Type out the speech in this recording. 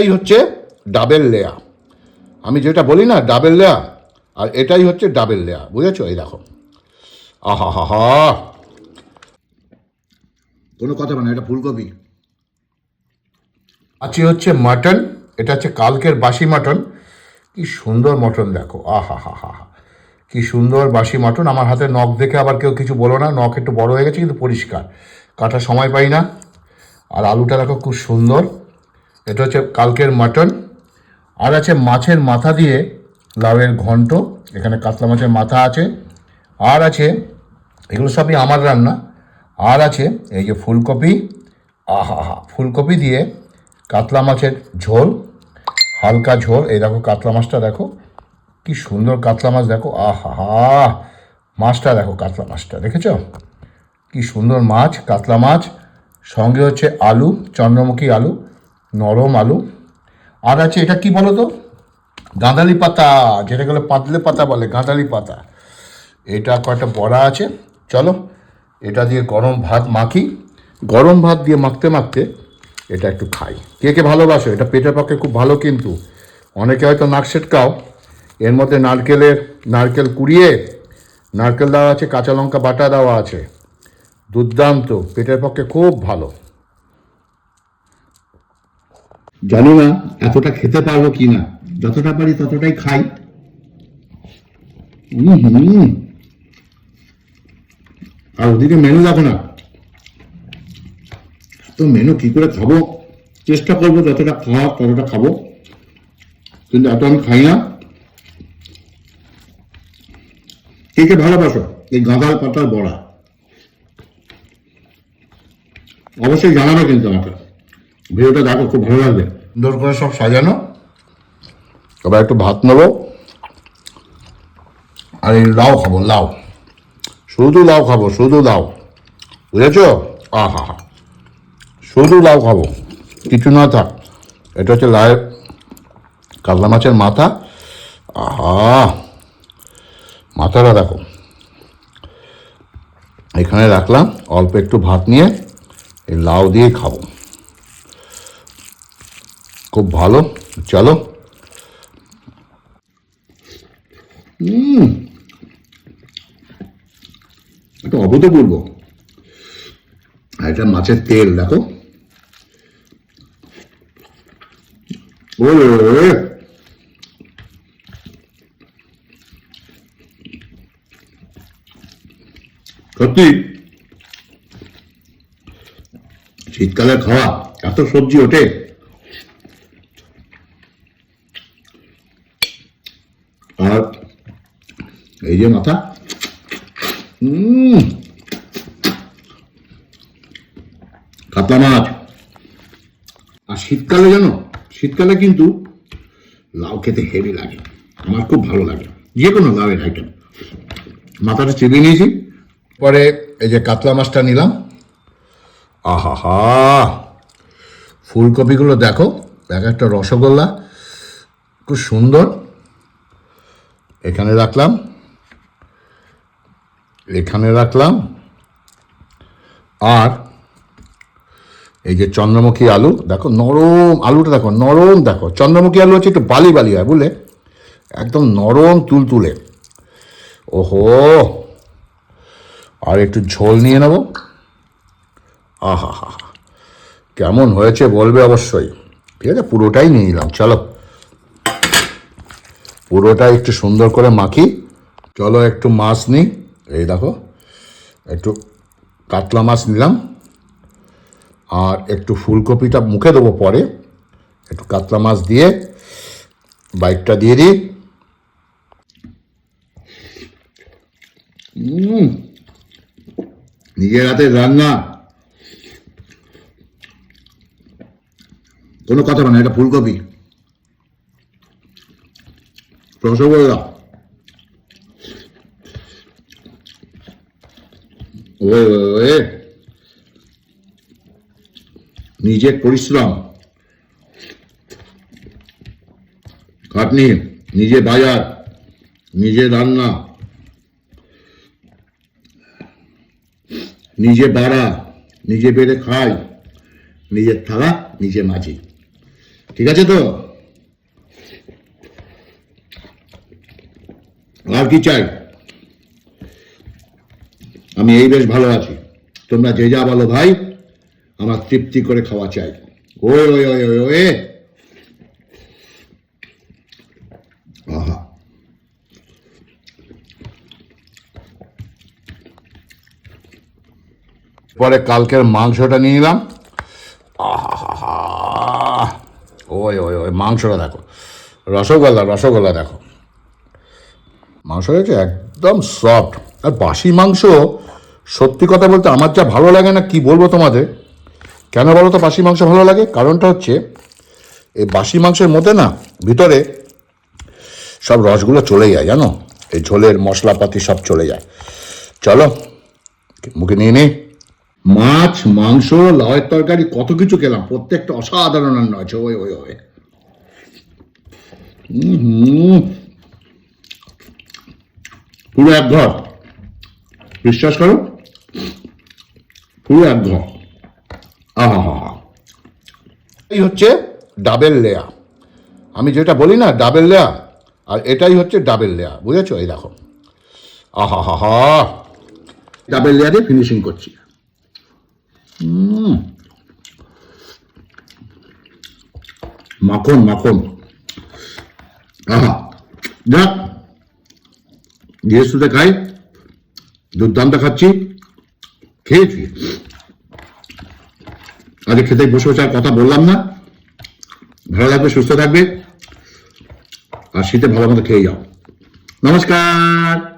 এই হচ্ছে ডাবেল লেয়া আমি যেটা বলি না ডাবেল লেয়া আর এটাই হচ্ছে ডাবেল লেয়া বুঝেছ? এই দেখো। আহা হা হা কোনো কথা না, এটা ফুলকপি। আছে হচ্ছে মাটন, এটা হচ্ছে কালকের বাসি মাটন। কি সুন্দর মটন দেখো। আহা হা হা হা কি সুন্দর বাসি মাটন। আমার হাতে নখ দেখে আবার কেউ কিছু বলো না, নখ একটু বড় হয়ে গেছে কিন্তু পরিষ্কার। কাটা সময় পাই না। আর আলুটা দেখো খুব সুন্দর। এটা হচ্ছে কালকের মাটন, আর আছে মাছের মাথা দিয়ে লাউয়ের ঘন্ট, এখানে কাতলা মাছের মাথা আছে, আর আছে, এগুলো সবই আমার রান্না, আর আছে এই যে ফুলকপি আহা ফুলকপি দিয়ে কাতলা মাছের ঝোল, হালকা ঝোল, এই দেখো কাতলা মাছটা দেখো, কি সুন্দর কাতলা মাছ দেখো আহা মাছটা দেখো কাতলা মাছটা, দেখেছ? কি সুন্দর মাছ, কাতলা মাছ, সঙ্গে হচ্ছে আলু, চন্দ্রমুখী আলু নরম আলু। আর আছে, এটা কি বলো তো গাঁদালি পাতা যেটা গেলে পাতলে পাতা বলে, গাঁদালি পাতা। এটা কয়টা বড়া আছে। চলো, এটা দিয়ে গরম ভাত মাখি। গরম ভাত দিয়ে মাখতে মাখতে এটা একটু খাই। কে কে ভালোবাসো? এটা পেটের পক্ষে খুব ভালো কিন্তু। অনেকে হয়তো নাক সেটকাও এর মধ্যে নারকেলের, নারকেল কুড়িয়ে, নারকেল দেওয়া আছে, কাঁচা লঙ্কা বাটা দেওয়া আছে। দুর্দান্ত, পেটের পক্ষে খুব ভালো। জানি না এতটা খেতে পারব কি না যতটা পারি ততটাই খাই। আর ওদিকে মেনু দেখো না। তো মেনু কি করে খাব? চেষ্টা করব যতটা খাওয়া ততটা খাব। কিন্তু এত আমি খাই না। কে কে ভালোবাসো? এই গাঁদাল পাতার বড়া। অবশ্যই জানাবে কিন্তু আমাকে। ভিডিওটা দেখো, খুব ভালো লাগবে। সুন্দর করে সব সাজানো। এবার একটু ভাত নেব। আর এই লাউ খাব, লাউ। শুধু লাউ খাব, শুধু লাউ। বুঝেছ? আহা, হা। শুধু লাউ খাব, কিছু না থাক। এটা হচ্ছে লাউয়ের কাতলা মাছের মাথা। আহা। মাথাটা দেখো। এখানে রাখলাম, অল্প একটু ভাত নিয়ে, এই লাউ দিয়ে খাব। খুব ভালো। চলো। একটা অভূতপূর্ব আর এটা মাছের তেল, দেখো। সত্যি। শীতকালে খাওয়া, এত সবজি ওঠে। আর এই যে মাথা। কাতলা মাছ। আর শীতকালে জানো, শীতকালে কিন্তু লাউ খেতে হেভি লাগে। আমার খুব ভালো লাগে। যে কোনো লাউয়ের আইটেম মাথাটা চেপে নিয়েছি। পরে এই যে কাতলা মাছটা নিলাম। আহা হা ফুলকপিগুলো দেখো, এক একটা রসগোল্লা। খুব সুন্দর। এখানে রাখলাম। এখানে রাখলাম। আর এই যে চন্দ্রমুখী আলু, দেখো নরম আলুটা দেখো, নরম দেখো। চন্দ্রমুখী আলু হচ্ছে একটু বালি বালি হয়, বুঝলে? একদম নরম তুলতুলে। ওহো! আর একটু ঝোল নিয়ে নেব। আহা হা কেমন হয়েছে বলবে অবশ্যই। ঠিক আছে, পুরোটাই নিয়ে নিলাম, চলো। পুরোটা একটু সুন্দর করে মাখি। চলো একটু মাছ নিই। এই দেখো, একটু কাতলা মাছ নিলাম। আর একটু ফুলকপিটা মুখে দেবো পরে। একটু কাতলা মাছ দিয়ে বাইকটা দিয়ে দিই। নিজের হাতে রান্না। কোনো কথা না, এটা ফুলকপি। রসগোল্লা ওয়ে ওয়ে নিজের পরিশ্রম খাটনি নিজে বাজার নিজে রান্না নিজে বাড়া নিজে বেড়ে খাই নিজের থালা নিজে মাঝি ঠিক আছে তো? আর কি চাই? আমি এই বেশ ভালো আছি। তোমরা যে যা বলো ভাই, আমার তৃপ্তি করে খাওয়া চাই। ওই ওই ওই ওই ওই। আহা। পরে কালকের মাংসটা নিয়ে নিলাম। আহা ওই ওই ওই, মাংসটা দেখো। রসগোল্লা রসগোল্লা দেখো। মাংস হয়েছে একদম সফট আর বাসি মাংস, সত্যি কথা বলতে আমার যা ভালো লাগে না, কি বলব তোমাদের? কেন বলো তো বাসি মাংস ভালো লাগে? কারণটা হচ্ছে, এই বাসি মাংসের মধ্যে না, ভিতরে সব রসগুলো চলে যায়, জানো? এই ঝোলের মশলাপাতি সব চলে যায়। চলো, মুখে নিয়ে নিই। মাছ, মাংস লাউয়ের তরকারি, কত কিছু খেলাম। প্রত্যেকটা অসাধারণ রান্না আছে ওই ওই ওই। হুম। পুরো এক ঘর। বিশ্বাস করো? পুরো এক ঘর। আহা এই হচ্ছে ডাবেল লেয়া আমি যেটা বলি না ডাবেল লেয়া আর এটাই হচ্ছে ডাবেল লেয়া বুঝেছ? এই দেখো। আহা হা হা ডাবল লেয়ারে ফিনিশিং করছি মাখন মাখন আহা যাক গৃহস্থতে খাই দুর্দান্ত খাচ্ছি খেয়েছি আজকে খেতে বসে বসে আর কথা বললাম না। ভালো লাগবে, সুস্থ থাকবে। আর শীতে ভালো মতো খেয়ে যাও। নমস্কার!